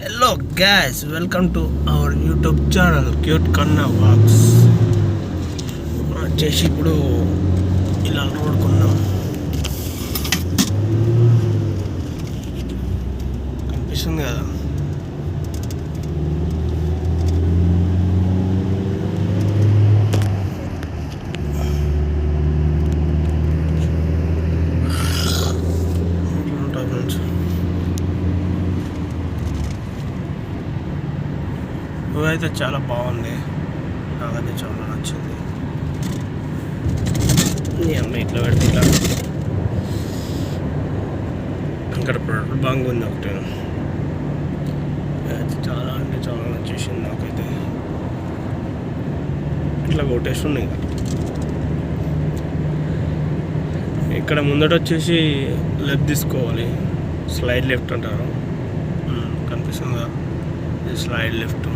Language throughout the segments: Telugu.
Hello guys welcome to our YouTube channel cute కన్నా వాక్స్ వచ్చేసి ఇప్పుడు ఇలా రోడ్కున్నాం కనిపిస్తుంది కదా ఇట్లా ఉంటుంది ఫ్రెండ్స్ అయితే చాలా బాగుంది. నాకైతే చాలా నచ్చింది. అమ్మ ఇట్లా పెడితే ఇట్లా ఇక్కడ పెట్రోల్ బంక్ ఉంది ఒకటి. అయితే చాలా అంటే చాలా నచ్చేసింది నాకైతే. ఇట్లా కొట్టేస్తుంది ఇంకా. ఇక్కడ ముందట వచ్చేసి లెఫ్ట్ తీసుకోవాలి. స్లైడ్ లెఫ్ట్ అంటారు. కనిపిస్తుంది? కనిపిస్తుందా స్లైడ్ లెఫ్ట్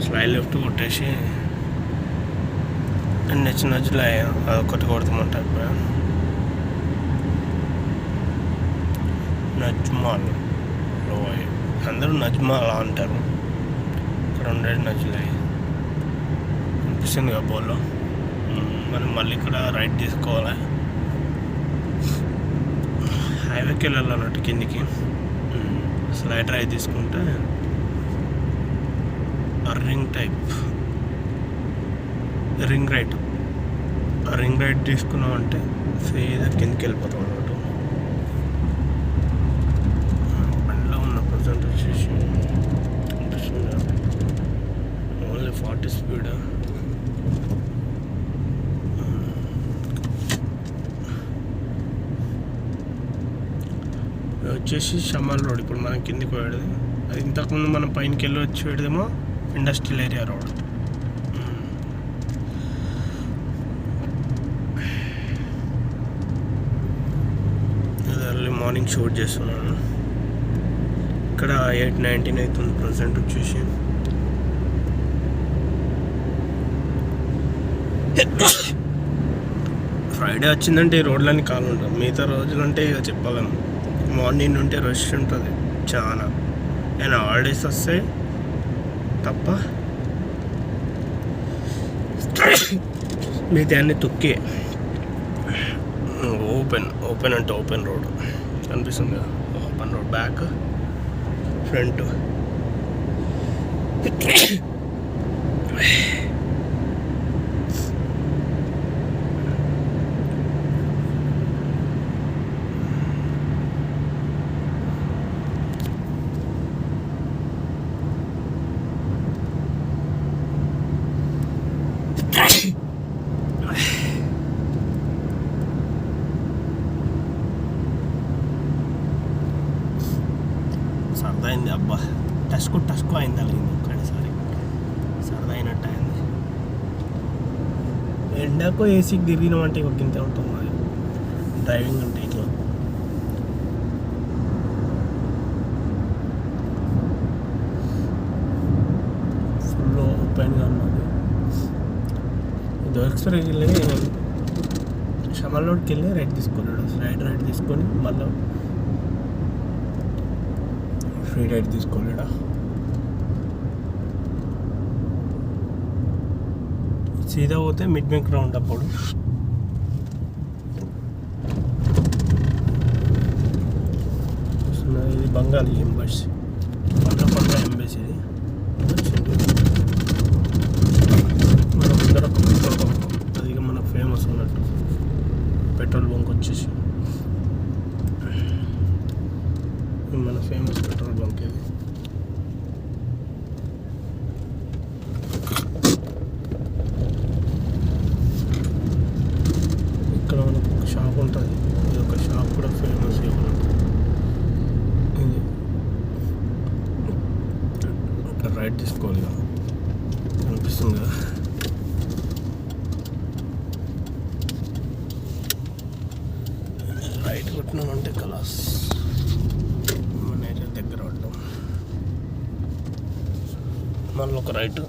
స్లై లెఫ్ట్ కొట్టేసి నచ్చిన నచ్చిన అదొకటి కొడుతామంటారు ఇప్పుడు నజ్మాల్. అందరూ నజ్మాల్ అంటారు. ఇక్కడ ఉండేది నజ్లాయ్ కనిపిస్తుంది కదా బోల్లో మనం మళ్ళీ ఇక్కడ రైట్ తీసుకోవాలి? హైవేకి వెళ్ళాలన్నట్టు కిందికి. స్లైడ్ రైట్ తీసుకుంటే ring type ring right ring right తీసుకున్నాం అంటే సీదా కిందికి వెళ్ళిపోతాం అన్నమాట బండిలో ఉన్న ప్రజెంట్ వచ్చేసి ఓన్లీ ఫార్టీ స్పీడ్. వచ్చేసి షమాల్ రోడ్. ఇప్పుడు మనం కిందికి పోయేది. అది ఇంతకుముందు మనం పైనకి వెళ్ళి వచ్చి పెడదేమో ఇండస్ట్రియల్ ఏరియా రోడ్. ఇది ఎర్లీ మార్నింగ్ షూట్ చేస్తున్నాను. ఇక్కడ ఎయిట్ నైన్టీన్ అవుతుంది ప్రజెంట్ వచ్చేసి. ఫ్రైడే వచ్చిందంటే ఈ రోడ్లన్నీ కాలు ఉంటుంది మిగతా రోజులంటే ఇక చెప్పలేము. మార్నింగ్ ఉంటే రష్ ఉంటుంది. చాలా. నేను హాలిడేస్ వస్తే తప్ప మిగతా అన్ని తొక్కే. ఓపెన్ ఓపెన్ అంటే ఓపెన్ రోడ్. కనిపిస్తుంది కదా? ఓపెన్ రోడ్ బ్యాక్ ఫ్రంట్ సరదా అయింది అబ్బా టస్కు టస్కు అయింది అలాగింది ఒక్కడేసారి. సరదా అయినట్టు అయింది ఎండకు ఏసీకి తిరిగినాం అంటే ఒక గింత ఉంటుంది మరి. డ్రైవింగ్ అంటే ఇట్లా. ఫుల్ ఓపెన్గా ఉన్నది. దొరకసరికి వెళ్ళి షమల్లోకి వెళ్ళి రైట్ తీసుకున్నాడు. రైట్ రైట్ తీసుకొని మళ్ళీ ఫ్రీ రైడ్ తీసుకోలేడా సీదా పోతే మిడ్ బ్యాంక్ రౌండ్ అప్పుడు వస్తున్నది. ఇది బంగాళీ ఎంబసీ. పంట పంట ఎంబస్ ఇది. మన ముందర ఒక పెట్రోల్ బంక్ అది ఇక మనకు ఫేమస్ ఉన్నట్టు. పెట్రోల్ బంక్ వచ్చేసి. మన ఫేమస్ పెట్రోల్ ఇక్కడ మనకు ఒక షాప్ ఉంటుంది. ఇది ఒక షాప్ కూడా ఫేమస్ ఇది. ఇక్కడ రైట్ తీసుకోవాలి ఇక. కనిపిస్తుంది కదా. రైట్ కొట్టినామంటే కలాస్ మన ఏరియా దగ్గర పడ్డాం మళ్ళీ ఒక రైట్.